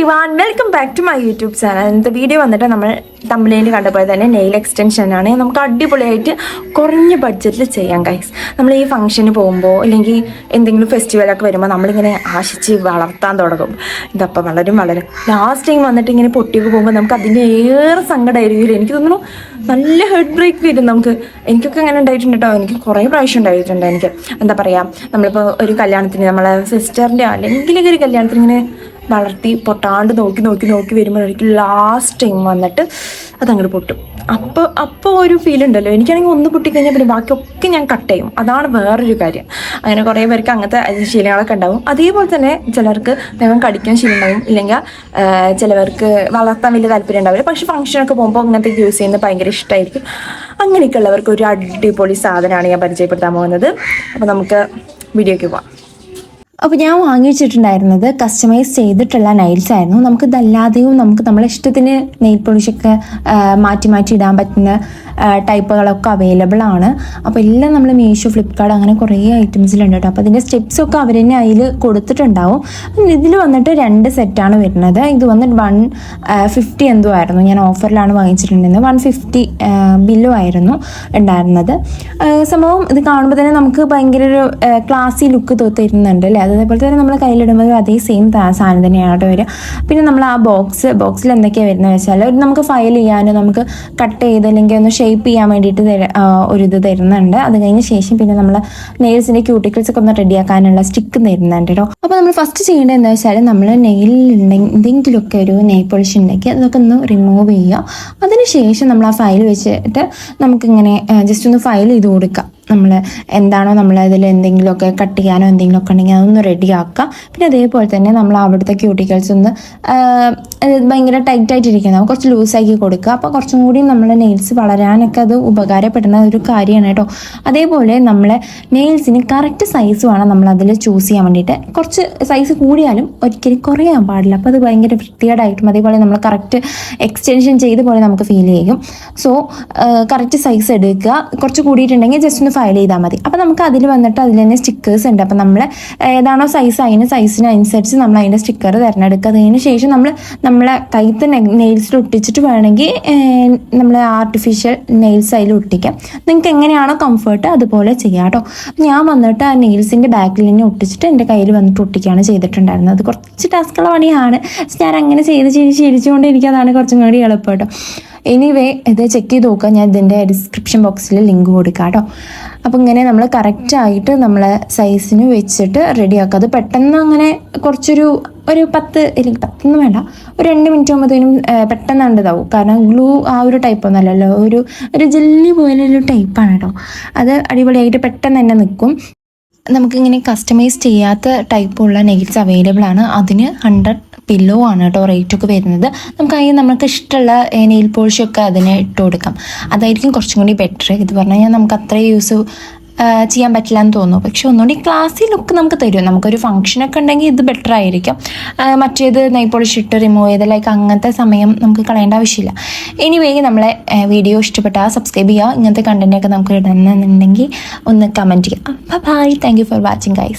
Everyone welcome back to my YouTube channel ഇന്നത്തെ video വന്നിട്ട് നമ്മൾ തമ്മിലേൽ കണ്ടപ്പോൾ തന്നെ നെയിൽ എക്സ്റ്റൻഷനാണ് നമുക്ക് അടിപൊളിയായിട്ട് കുറഞ്ഞ ബഡ്ജറ്റിൽ ചെയ്യാം ഗൈസ് നമ്മൾ ഈ ഫംഗ്ഷന് പോകുമ്പോൾ അല്ലെങ്കിൽ എന്തെങ്കിലും ഫെസ്റ്റിവലൊക്കെ വരുമ്പോൾ നമ്മളിങ്ങനെ ആശിച്ച് വളർത്താൻ തുടങ്ങും. ഇതപ്പം വളരും വളരും. ലാസ്റ്റ് ടൈം വന്നിട്ട് ഇങ്ങനെ പൊട്ടിയൊക്കെ പോകുമ്പോൾ നമുക്ക് അതിന്റെ ഏറെ സങ്കടമായിരിക്കും എനിക്ക് തോന്നുന്നു നല്ല ഹെഡ് ബ്രേക്ക് വരും നമുക്ക്. എനിക്കൊക്കെ അങ്ങനെ ഉണ്ടായിട്ടുണ്ട് കേട്ടോ എനിക്ക് കുറേ പ്രാവശ്യം ഉണ്ടായിട്ടുണ്ട് എനിക്ക്. എന്താ പറയുക നമ്മളിപ്പോൾ ഒരു കല്യാണത്തിന് നമ്മളെ സിസ്റ്ററിന്റെ അല്ലെങ്കിൽ ഒരു കല്യാണത്തിന് ഇങ്ങനെ വളർത്തി പൊട്ടാണ്ട് നോക്കി നോക്കി നോക്കി വരുമ്പോഴായിരിക്കും ലാസ്റ്റ് ടൈം വന്നിട്ട് അതങ്ങോട്ട് പൊട്ടും. അപ്പോൾ അപ്പോൾ ഒരു ഫീൽ ഉണ്ടല്ലോ. എനിക്കാണെങ്കിൽ ഒന്ന് പൊട്ടിക്കഴിഞ്ഞാൽ പിന്നെ ബാക്കിയൊക്കെ ഞാൻ കട്ട് ചെയ്യും. അതാണ് വേറൊരു കാര്യം. അങ്ങനെ കുറേ പേർക്ക് അങ്ങനത്തെ ശീലങ്ങളൊക്കെ ഉണ്ടാവും. അതേപോലെ തന്നെ ചിലർക്ക് വേഗം കടിക്കാൻ ശീലം ഉണ്ടാവും. ഇല്ലെങ്കിൽ ചിലവർക്ക് വളർത്താൻ വലിയ താല്പര്യം ഉണ്ടാവില്ല. പക്ഷേ ഫംഗ്ഷനൊക്കെ പോകുമ്പോൾ അങ്ങനത്തെ യൂസ് ചെയ്യുന്നത് ഭയങ്കര ഇഷ്ടമായിരിക്കും അങ്ങനെയൊക്കെ ഉള്ളവർക്ക് ഒരു അടിപൊളി സാധനമാണ് ഞാൻ പരിചയപ്പെടുത്താൻ പോകുന്നത്. അപ്പോൾ നമുക്ക് വീഡിയോയ്ക്ക് പോവാം. അപ്പോൾ ഞാൻ വാങ്ങിച്ചിട്ടുണ്ടായിരുന്നത് കസ്റ്റമൈസ് ചെയ്തിട്ടുള്ള നൈൽസ് ആയിരുന്നു. നമുക്ക് ഇതല്ലാതെയും നമുക്ക് നമ്മളെ ഇഷ്ടത്തിന് നെയിൽ പോളിഷൊക്കെ മാറ്റി മാറ്റി ഇടാൻ പറ്റുന്ന ടൈപ്പുകളൊക്കെ അവൈലബിൾ ആണ്. അപ്പോൾ എല്ലാം നമ്മൾ മീഷോ ഫ്ലിപ്കാർട്ട് അങ്ങനെ കുറേ ഐറ്റംസിലുണ്ട് കേട്ടോ. അപ്പോൾ അതിന്റെ സ്റ്റെപ്സൊക്കെ അവർ തന്നെ അതിൽ കൊടുത്തിട്ടുണ്ടാവും. ഇതിൽ വന്നിട്ട് രണ്ട് സെറ്റാണ് വരുന്നത്. ഇത് വന്നിട്ട് വൺ ഫിഫ്റ്റി എന്തോ ആയിരുന്നു. ഞാൻ ഓഫറിലാണ് വാങ്ങിച്ചിട്ടുണ്ടായിരുന്നത്. വൺ ഫിഫ്റ്റി ബില്ലും ആയിരുന്നു ഉണ്ടായിരുന്നത്. സംഭവം ഇത് കാണുമ്പോൾ തന്നെ നമുക്ക് ഭയങ്കര ഒരു ക്ലാസി ലുക്ക് തരുന്നുണ്ട് അല്ലേ? അതേപോലെ തന്നെ നമ്മൾ കയ്യിലിടുമ്പോൾ അതേ സെയിം സാധനം തന്നെയാണ് കേട്ടോ വരിക. പിന്നെ നമ്മൾ ആ ബോക്സ് ബോക്സിൽ എന്തൊക്കെയാണ് വരുന്നത് വെച്ചാൽ ഒരു നമുക്ക് ഫയൽ ചെയ്യാനോ നമുക്ക് കട്ട് ചെയ്ത് അല്ലെങ്കിൽ ഒന്ന് ഷേപ്പ് ചെയ്യാൻ വേണ്ടിയിട്ട് തര- ഒരു ഇത് തരുന്നുണ്ട്. അത് കഴിഞ്ഞ ശേഷം പിന്നെ നമ്മൾ നെയിൽസിന്റെ ക്യൂട്ടിക്കിൾസ് ഒക്കെ ഒന്ന് റെഡിയാക്കാനുള്ള സ്റ്റിക്ക് തരുന്നുണ്ട് കേട്ടോ. അപ്പോൾ നമ്മൾ ഫസ്റ്റ് ചെയ്യേണ്ടത് എന്താ വെച്ചാൽ നമ്മൾ നെയിലിൽ എന്തെങ്കിലുമൊക്കെ ഒരു നെയിൽ പോളിഷ് ഉണ്ടെങ്കിൽ അതൊക്കെ ഒന്ന് റിമൂവ് ചെയ്യുക. അതിനുശേഷം നമ്മൾ ആ ഫയൽ വെച്ചിട്ട് നമുക്കിങ്ങനെ ജസ്റ്റ് ഒന്ന് ഫയൽ ചെയ്ത് കൊടുക്കാം നമ്മൾ എന്താണോ നമ്മൾ അതിൽ എന്തെങ്കിലുമൊക്കെ കട്ട് ചെയ്യാനോ എന്തെങ്കിലുമൊക്കെ ഉണ്ടെങ്കിൽ അതൊന്ന് റെഡിയാക്കുക പിന്നെ അതേപോലെ തന്നെ നമ്മൾ അവിടുത്തെ ക്യൂട്ടിക്കൽസ് ഒന്ന് ഭയങ്കര ടൈറ്റ് ആയിട്ടിരിക്കുന്നത് കുറച്ച് ലൂസാക്കി കൊടുക്കുക. അപ്പോൾ കുറച്ചും കൂടി നമ്മളെ നെയിൽസ് വളരാനൊക്കെ അത് ഉപകാരപ്പെടുന്ന ഒരു കാര്യമാണ് കേട്ടോ. അതേപോലെ നമ്മളെ നെയിൽസിന് കറക്റ്റ് സൈസ് വേണം നമ്മൾ അതിൽ ചൂസ് ചെയ്യാൻ വേണ്ടിയിട്ട്. കുറച്ച് സൈസ് കൂടിയാലും ഒരിക്കലും കുറയാൻ പാടില്ല. അപ്പോൾ അത് ഭയങ്കര വൃത്തികേടായിട്ടും അതേപോലെ നമ്മൾ കറക്റ്റ് എക്സ്റ്റൻഷൻ ചെയ്ത പോലെ നമുക്ക് ഫീൽ ചെയ്യും. സോ കറക്റ്റ് സൈസ് എടുക്കുക. കുറച്ച് കൂടിയിട്ടുണ്ടെങ്കിൽ ജസ്റ്റ് ഒന്ന് ഫയൽ ചെയ്താൽ മതി. അപ്പോൾ നമുക്ക് അതിൽ വന്നിട്ട് അതിൽ തന്നെ സ്റ്റിക്കേഴ്സ് ഉണ്ട്. അപ്പോൾ നമ്മൾ ഏതാണോ സൈസ് അതിന് സൈസിനനുസരിച്ച് നമ്മൾ അതിന്റെ സ്റ്റിക്കർ തിരഞ്ഞെടുക്കുക. അതിന് ശേഷം നമ്മൾ നമ്മളെ കൈത്ത് നെയിൽസിൽ ഒട്ടിച്ചിട്ട് വേണമെങ്കിൽ നമ്മൾ ആർട്ടിഫിഷ്യൽ നെയിൽസ് അതിൽ ഒട്ടിക്കാം. നിങ്ങൾക്ക് എങ്ങനെയാണോ കംഫർട്ട് അതുപോലെ ചെയ്യാം കേട്ടോ. ഞാൻ വന്നിട്ട് ആ നെയിൽസിന്റെ ബാക്കിൽ തന്നെ ഒട്ടിച്ചിട്ട് എന്റെ കയ്യിൽ വന്നിട്ട് ഒട്ടിക്കുകയാണ് ചെയ്തിട്ടുണ്ടായിരുന്നത്. അത് കുറച്ച് ടാസ്കുള്ള പണിയാണ്. ഞാൻ അങ്ങനെ ചെയ്ത് ചെയ്ത് ശീലിച്ചുകൊണ്ട് എനിക്കതാണ് കുറച്ചും കൂടി എളുപ്പം കേട്ടോ. എനിവേ ഇത് ചെക്ക് ചെയ്ത് നോക്കുക. ഞാൻ ഇതിന്റെ ഡിസ്ക്രിപ്ഷൻ ബോക്സിൽ ലിങ്ക് കൊടുക്കാം കേട്ടോ. അപ്പോൾ ഇങ്ങനെ നമ്മൾ കറക്റ്റായിട്ട് നമ്മളെ സൈസിന് വെച്ചിട്ട് റെഡിയാക്കുക അത് പെട്ടെന്ന് അങ്ങനെ കുറച്ചൊരു ഒരു പത്ത് അല്ലെങ്കിൽ പത്തൊന്നും വേണ്ട. ഒരു രണ്ട് മിനിറ്റ് ആകുമ്പോഴത്തേനും പെട്ടെന്ന് കണ്ടതാവും കാരണം ഗ്ലൂ ആ ഒരു ടൈപ്പ് ഒന്നല്ലല്ലോ ഒരു ഒരു ജെല്ലി പോലൊരു ടൈപ്പാണ് കേട്ടോ. അത് അടിപൊളിയായിട്ട് പെട്ടെന്ന് തന്നെ നിൽക്കും നമുക്കിങ്ങനെ കസ്റ്റമൈസ് ചെയ്യാത്ത ടൈപ്പുള്ള നെയിൽസ് അവൈലബിൾ ആണ്. അതിന് ഹൺഡ്രഡ് പില്ലോ ആണ് കേട്ടോ റേറ്റ് ഒക്കെ വരുന്നത്. നമുക്ക് അതിന് നമുക്ക് ഇഷ്ടമുള്ള നെയിൽ പോളിഷൊക്കെ അതിന് ഇട്ട് കൊടുക്കാം. അതായിരിക്കും കുറച്ചും കൂടി ബെറ്റർ ഇത് പറഞ്ഞു കഴിഞ്ഞാൽ നമുക്ക് അത്ര യൂസ് ചെയ്യാൻ പറ്റില്ല എന്ന് തോന്നുന്നു. പക്ഷെ ഒന്നുകൂടി ക്ലാസ്സി ലുക്ക് നമുക്ക് തരും നമുക്കൊരു ഫംഗ്ഷനൊക്കെ ഉണ്ടെങ്കിൽ ഇത് ബെറ്റർ ആയിരിക്കും. മറ്റേത് നെയിൽ പോളിഷ് ഇട്ട് റിമൂവ് ചെയ്ത് ലൈക്ക് അങ്ങനത്തെ സമയം നമുക്ക് കളയേണ്ട ആവശ്യമില്ല. എനിവേ നമ്മളെ വീഡിയോ ഇഷ്ടപ്പെട്ടാൽ സബ്സ്ക്രൈബ് ചെയ്യുക. ഇങ്ങനത്തെ കണ്ടന്റൊക്കെ നമുക്ക് ഇടുന്നുണ്ടെങ്കിൽ ഒന്ന് കമന്റ് ചെയ്യുക. Bye thank you for watching guys